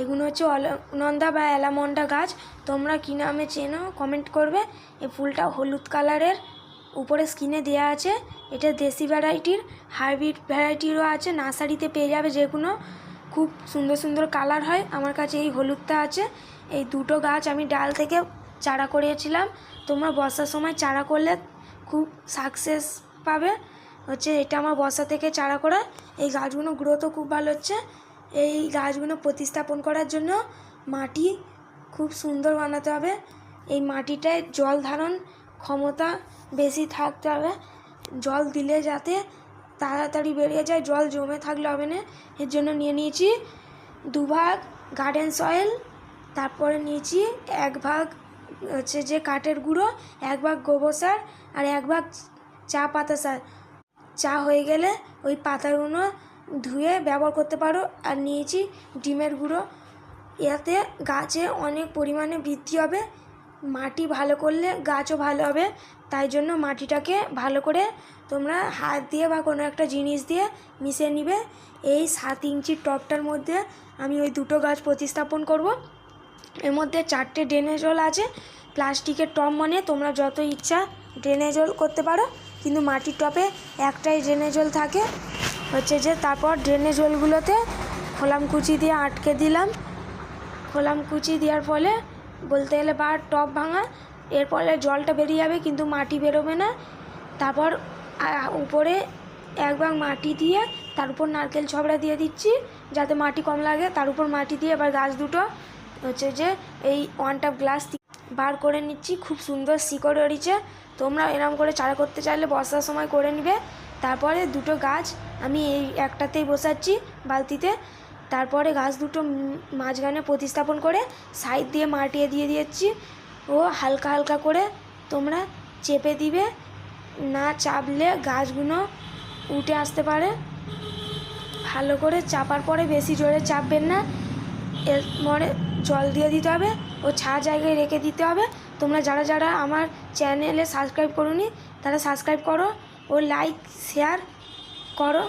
এগুলো হচ্ছে অলনন্দা বা অ্যালামন্ডা গাছ। তোমরা কী নামে চেনো কমেন্ট করবে। এই ফুলটা হলুদ কালারের, উপরে স্কিনে দেওয়া আছে। এটা দেশি ভ্যারাইটির হাইব্রিড ভ্যারাইটিরও আছে। নার্সারিতে পেয়ে যাবে যেগুলো খুব সুন্দর সুন্দর কালার হয়। আমার কাছে এই হলুদটা আছে। এই দুটো গাছ আমি ডাল থেকে চারা করিয়েছিলাম তোমরা বর্ষার সময় চারা করলে খুব সাকসেস পাবে। হচ্ছে এটা আমার বর্ষা থেকে চারা করা। এই গাছগুলো গ্রোথও খুব ভালো হচ্ছে। এই গাছগুলো প্রতিস্থাপন করার জন্য মাটি খুব সুন্দর বানাতে হবে। এই মাটিটায় জল ধারণ ক্ষমতা বেশি থাকতে হবে। জল দিলে যাতে তাড়াতাড়ি বেরিয়ে যায়, জল জমে থাকলে হবে না। এর জন্য নিয়ে নিয়েছি দুভাগ গার্ডেন সয়েল তারপরে নিয়েছি এক ভাগ হচ্ছে যে কাঠের গুঁড়ো এক ভাগ গোবর সার আর এক ভাগ চা পাতা সার। চা হয়ে গেলে ওই পাতাগুলো ধুয়ে ব্যবহার করতে পারো। আর নিয়েছি ডিমের গুঁড়ো। এতে গাছে অনেক পরিমাণে বৃদ্ধি হবে। মাটি ভালো করলে গাছও ভালো হবে। তাই জন্য মাটিটাকে ভালো করে তোমরা হাত দিয়ে বা কোনো একটা জিনিস দিয়ে মিশিয়ে নিবে। এই সাত ইঞ্চির টবটার মধ্যে আমি ওই দুটো গাছ প্রতিস্থাপন করব। এর মধ্যে চারটে ড্রেনেজ হোল আছে। প্লাস্টিকের টব মানে তোমরা যত ইচ্ছা ড্রেনেজ হোল করতে পারো। কিন্তু মাটির টবে একটাই ড্রেনেজ হোল থাকে। হচ্ছে যে তারপর ড্রেনেজ হোলগুলোতে খোলাম কুচি দিয়ে আটকে দিলাম। খোলাম কুচি দেওয়ার ফলে বলতে গেলে বা টপ ভাঙা, এর ফলে জলটা বেরিয়ে যাবে কিন্তু মাটি বেরোবে না। তারপর উপরে এক ভাগ মাটি দিয়ে তার উপর নারকেল ছবড়া দিয়ে দিচ্ছি, যাতে মাটি কম লাগে। তার উপর মাটি দিয়ে এবার গাছ দুটো হচ্ছে যে এই ওয়ান টাপ গ্লাস বার করে নিচ্ছি। খুব সুন্দর শিকড় বেরিয়েছে। তোমরা এরম করে চারা করতে চাইলে বর্ষার সময় করে নিবে। তারপরে দুটো গাছ আমি এই একটাতেই বসাচ্ছি বালতিতে। তারপরে গাছ দুটো মাঝখানে প্রতিস্থাপন করে সাইড দিয়ে মাটিয়ে দিয়ে দিয়েছি। ও হালকা হালকা করে তোমরা চেপে দিবে, না চাপলে গাছগুলো উঠে আসতে পারে। ভালো করে চাপার পরে বেশি জোরে চাপবেন না। এরপরে জল দিয়ে দিতে হবে, ও ছা জায়গায় রেখে দিতে হবে। তোমরা যারা যারা আমার চ্যানেলে সাবস্ক্রাইব করোনি, তারা সাবস্ক্রাইব করো। ও লাইক শেয়ার করো।